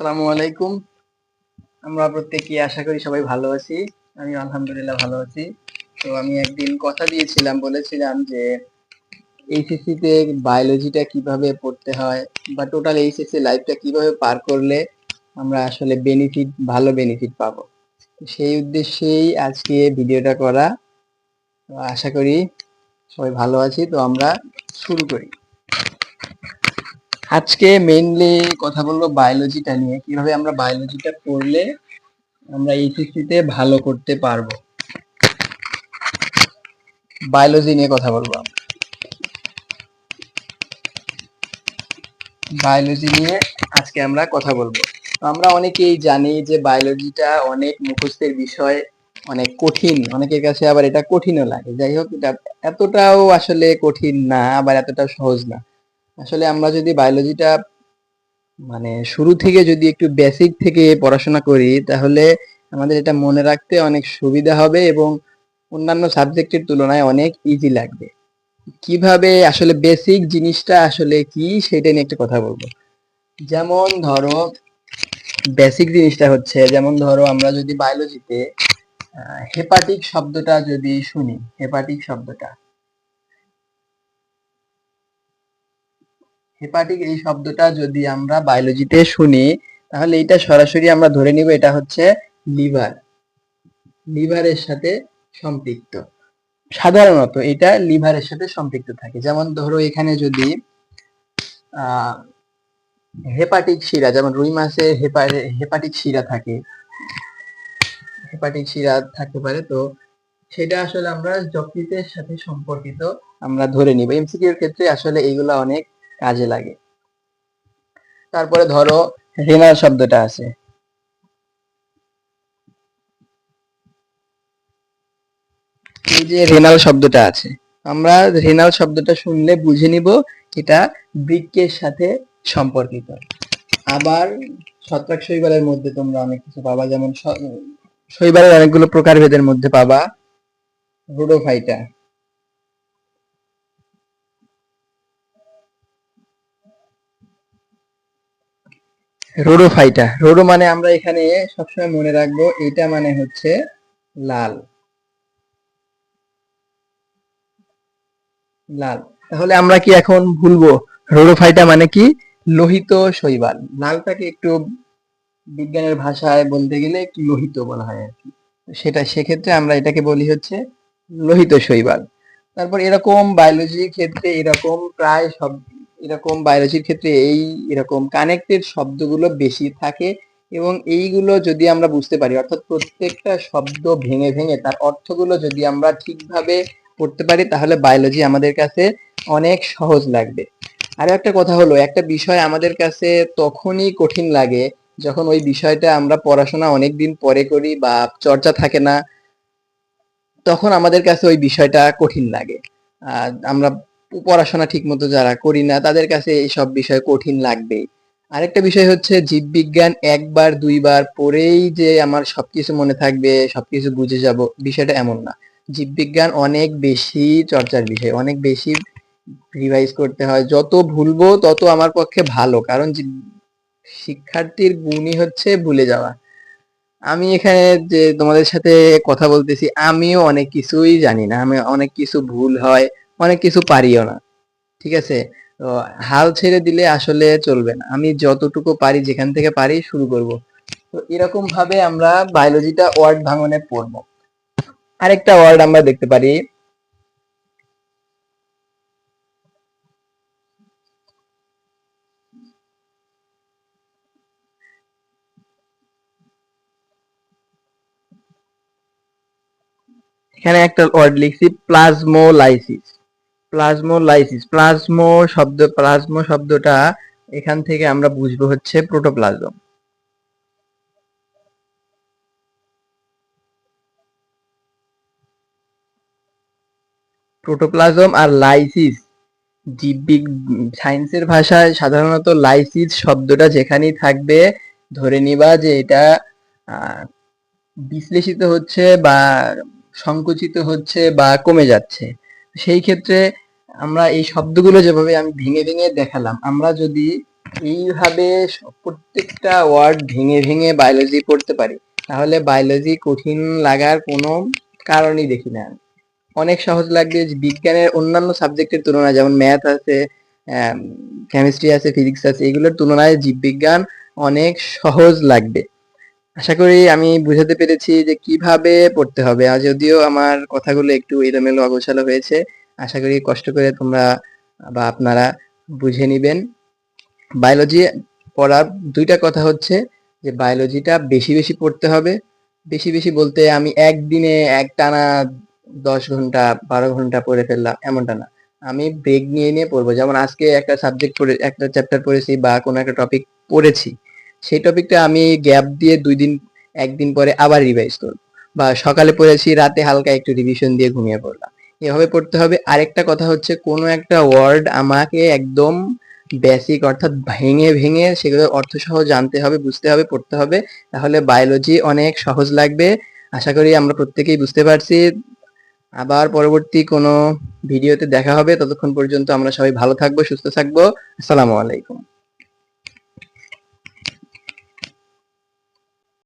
আসসালামু আলাইকুম। আমরা প্রত্যেকেই আশা করি সবাই ভালো আছি। আমি আলহামদুলিল্লাহ ভালো আছি। তো আমি একদিন কথা দিয়েছিলাম, বলেছিলাম যে এইচএসসি তে বায়োলজিটা কীভাবে পড়তে হয় বা টোটাল এইচএসসি লাইফটা কীভাবে পার করলে আমরা আসলে বেনিফিট ভালো বেনিফিট পাবো। সেই উদ্দেশ্যেই আজকে ভিডিওটা করা। আশা করি সবাই ভালো আছি। তো আমরা শুরু করি। আজকে মেইনলি কথা বলব বায়োলজিটা নিয়ে, কীভাবে আমরা বায়োলজিটা পড়লে আমরা এইচএসসি তে ভালো করতে পারব। বায়োলজি নিয়ে কথা বলব বায়োলজি নিয়ে আজকে আমরা কথা বলব। আমরা অনেকেই জানি যে বায়োলজিটা অনেক মুখস্থের বিষয়, অনেক কঠিন। অনেকের কাছে আবার এটা কঠিনও লাগে। যাই হোক, এটা এতটাও আসলে কঠিন না, আবার এতটাও সহজ না। আসলে আমরা যদি বায়োলজিটা মানে শুরু থেকে যদি একটু বেসিক থেকে পড়াশোনা করি, তাহলে আমাদের এটা মনে রাখতে অনেক সুবিধা হবে এবং অন্যান্য সাবজেক্টের তুলনায় অনেক ইজি লাগবে। কীভাবে আসলে বেসিক জিনিসটা আসলে কি সেটা নিয়ে একটা কথা বলব। যেমন ধরো বেসিক জিনিসটা হচ্ছে, যেমন ধরো আমরা যদি বায়োলজিতে হেপাটিক শব্দটা যদি শুনি হেপাটিক শব্দটা হেপাটিক এই শব্দটা যদি আমরা বায়োলজিতে শুনি, তাহলে এটা সরাসরি আমরা ধরে নিব এটা হচ্ছে লিভার লিভারের সাথে সম্পৃক্ত। সাধারণত এটা লিভারের সাথে সম্পৃক্ত থাকে। যেমন ধরো এখানে যদি হেপাটিক শিরা, যেমন রুই মাছে হেপাটিক শিরা থাকে। হেপাটিক শিরা থাকতে পারে। তো সেটা আসলে আমরা যকৃতের সাথে সম্পর্কিত আমরা ধরে নিব। এমসিকিউ এর ক্ষেত্রে আসলে এইগুলা অনেক কাজে লাগে। তারপরে ধরো রেনাল শব্দটা আছে। এই যে রেনাল শব্দটা আছে আমরা রেনাল শব্দটা শুনলে বুঝে নিব এটা বৃক্কের সাথে সম্পর্কিত। আবার ছত্রাক শৈবালের মধ্যে তোমরা অনেক কিছু পাবা যেমন শৈবালের অনেকগুলো প্রকারভেদের মধ্যে পাবা। রোডোফাইটা। রোডোফাইটা রোডো মানে আমরা এখানে সবসময় মনে রাখব, এটা মানে হচ্ছে লাল। লাল। তাহলে আমরা কি এখন ভুলবো? রোডোফাইটা মানে কি? লোহিত শৈবাল। লালটাকে একটু বিজ্ঞানের ভাষায় বলতে গেলে একটু লোহিত বলা হয় আর কি। সেটা, সেক্ষেত্রে আমরা এটাকে বলি হচ্ছে লোহিত শৈবাল। তারপর এরকম বায়োলজির ক্ষেত্রে এরকম প্রায় সব এরকম বায়োলজির ক্ষেত্রে এই এরকম কানেক্টেড শব্দগুলো বেশি থাকে এবং এইগুলো যদি আমরা বুঝতে পারি, অর্থাৎ প্রত্যেকটা শব্দ ভেঙে ভেঙে তার অর্থগুলো যদি আমরা ঠিকভাবে পড়তে পারি, তাহলে বায়োলজি আমাদের কাছে অনেক সহজ লাগবে। আর একটা কথা হলো, একটা বিষয় আমাদের কাছে তখনই কঠিন লাগে যখন ওই বিষয়টা আমরা পড়াশোনা অনেক দিন পরে করি বা চর্চা থাকে না, তখন আমাদের কাছে ওই বিষয়টা কঠিন লাগে। আমরা পড়াশোনা ঠিক মতো যারা করি না, তাদের কাছে এই সব বিষয় কঠিন লাগবেই। আরেকটা বিষয় হচ্ছে জীববিজ্ঞান একবার, দুইবার পড়েই যে আমার সবকিছু মনে থাকবে, সবকিছু বুঝে যাব, বিষয়টা এমন না। জীববিজ্ঞান অনেক বেশি চর্চার বিষয়, অনেক বেশি রিভাইজ করতে হয়। যত ভুলবো, তত আমার পক্ষে ভালো, কারণ শিক্ষার্থীর গুণই হচ্ছে ভুলে যাওয়া। আমি এখানে যে তোমাদের সাথে কথা বলতেছি, আমিও অনেক কিছুই জানি না, আমি অনেক কিছু ভুল হয় অনেক কিছু পারিও না। ঠিক আছে? হাল ছেড়ে দিলে আসলে চলবে না। আমি যতটুকু পারি, যেখান থেকে পারি, শুরু করব। তো এরকম ভাবে আমরা বায়োলজিটা ওয়ার্ড ভাঙনে পড়ব। আরেকটা ওয়ার্ড আমরা দেখতে পারি। এখানে একটা ওয়ার্ড লিখছি প্লাজমোলাইসিস প্লাজমোলাইসিস প্লাজমো শব্দ প্লাজমো শব্দটা এখান থেকে আমরা বুঝব হচ্ছে প্রোটোপ্লাজম প্রোটোপ্লাজম আর লাইসিস জীববিগ সায়েন্সের ভাষায় সাধারণত লাইসিস শব্দটা যেখানেই থাকবে, ধরে নিবা যে এটা বিশ্লেষিত হচ্ছে বা সংকুচিত হচ্ছে বা কমে যাচ্ছে। সেই ক্ষেত্রে আমরা এই শব্দগুলো যেভাবে আমি ভেঙে ভেঙে দেখালাম, আমরা যদি এইভাবে প্রত্যেকটা ওয়ার্ড ভেঙে ভেঙে বায়োলজি পড়তে পারি, তাহলে বায়োলজি কঠিন লাগার কোনো কারণই দেখি না। অনেক সহজ লাগবে বিজ্ঞানের অন্যান্য সাবজেক্টের তুলনায়, যেমন ম্যাথ আছে কেমিস্ট্রি আছে ফিজিক্স আছে, এগুলোর তুলনায় জীববিজ্ঞান অনেক সহজ লাগবে। আশা করি আমি বুঝাতে পেরেছি যে কীভাবে পড়তে হবে। আর যদিও আমার কথাগুলো একটু এলোমেলো অগোছালো হয়েছে, আশা করি কষ্ট করে তোমরা বা আপনারা বুঝে নিবেন। বায়োলজি পড়ার দুইটা কথা হচ্ছে যে বায়োলজিটা বেশি বেশি পড়তে হবে। বেশি বেশি বলতে আমি একদিনে এক টানা দশ ঘণ্টা, বারো ঘণ্টা পড়ে ফেললাম, এমনটা না। আমি ব্রেক নিয়ে নিয়ে পড়ব। যেমন আজকে একটা সাবজেক্ট পড়ে, একটা চ্যাপ্টার পড়েছি বা কোনো একটা টপিক পড়েছি। সেই টপিকটা আমি গ্যাপ দিয়ে দুই দিন, একদিন পরে আবার রিভাইজ করব। বা সকালে পড়েছি, রাতে হালকা একটু রিভিশন দিয়ে ঘুমিয়ে পড়লাম। এভাবে পড়তে হবে। আরেকটা কথা হচ্ছে, কোনো একটা ওয়ার্ড আমাকে একদম বেসিক অর্থাৎ ভেঙে ভেঙে সেগুলো অর্থ সহ জানতে হবে, বুঝতে হবে, পড়তে হবে। তাহলে বায়োলজি অনেক সহজ লাগবে। আশা করি আমরা প্রত্যেকেই বুঝতে পারছি। আবার পরবর্তী কোনো ভিডিওতে দেখা হবে। ততক্ষণ পর্যন্ত আমরা সবাই ভালো থাকব, সুস্থ থাকব। আসসালামু আলাইকুম।